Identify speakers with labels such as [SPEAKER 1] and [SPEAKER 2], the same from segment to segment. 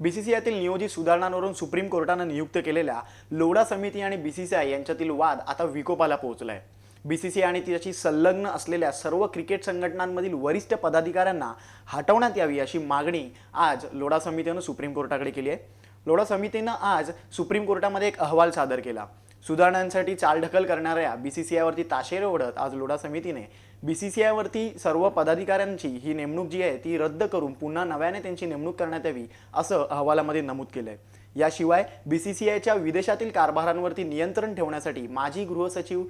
[SPEAKER 1] बीसीसीआयतील नियोजित सुधारणांवरून सुप्रीम कोर्टानं नियुक्त केलेल्या लोढा समिती आणि बीसीसीआय यांच्यातील वाद आता विकोपाला पोहोचलाय. बीसीसीआय आणि तिच्याशी संलग्न असलेल्या सर्व क्रिकेट संघटनांमधील वरिष्ठ पदाधिकाऱ्यांना हटवण्यात यावी अशी मागणी आज लोढा समितीनं सुप्रीम कोर्टाकडे केली आहे. लोढा समितीनं आज सुप्रीम कोर्टामध्ये एक अहवाल सादर केला. सुधारणांसाठी चालढकल करणाऱ्या बीसीसीआयवरती ताशेरे ओढत आज लोढा समितीने बीसीसीआयवरती सर्व पदाधिकाऱ्यांची ही नेमणूक जी आहे ती रद्द करून पुन्हा नव्याने त्यांची नेमणूक करण्यात यावी असं अहवालामध्ये नमूद केलंय. याशिवाय बीसीसीआयच्या विदेशातील कारभारांवरती नियंत्रण ठेवण्यासाठी माजी गृहसचिव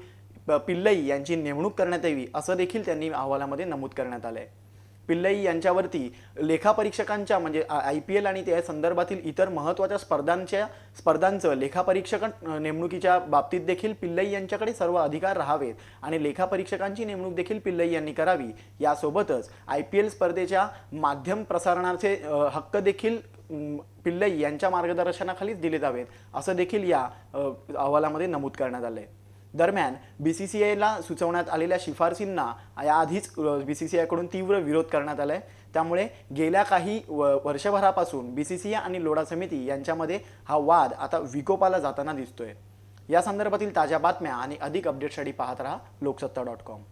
[SPEAKER 1] पिल्लई यांची नेमणूक करण्यात यावी असं देखील त्यांनी अहवालामध्ये नमूद करण्यात आलंय. पिल्लई यांच्यावरती लेखापरीक्षकांच्या म्हणजे आय पी एल आणि त्या संदर्भातील इतर महत्त्वाच्या स्पर्धांच्या स्पर्धांचं लेखापरीक्षक नेमणुकीच्या बाबतीत देखील पिल्लई यांच्याकडे सर्व अधिकार राहावेत आणि लेखापरीक्षकांची नेमणूक देखील पिल्लई यांनी करावी. यासोबतच आय पी एल स्पर्धेच्या माध्यम प्रसारणाचे हक्क देखील पिल्लई यांच्या मार्गदर्शनाखालीच दिले जावेत. असं देखील या अहवालामध्ये नमूद करण्यात आलं आहे दरम्यान बी सी सी आयला सुचवण्यात आलेल्या शिफारसींना याआधीच बी सी सी आयकडून तीव्र विरोध करण्यात आला आहे त्यामुळे गेल्या काही व वर्षभरापासून बी सी सी आय आणि लोढा समिती यांच्यामध्ये हा वाद आता विकोपाला जाताना दिसतोय. या संदर्भातील ताज्या बातम्या आणि अधिक अपडेटसाठी पाहत राहा लोकसत्ता डॉट कॉम.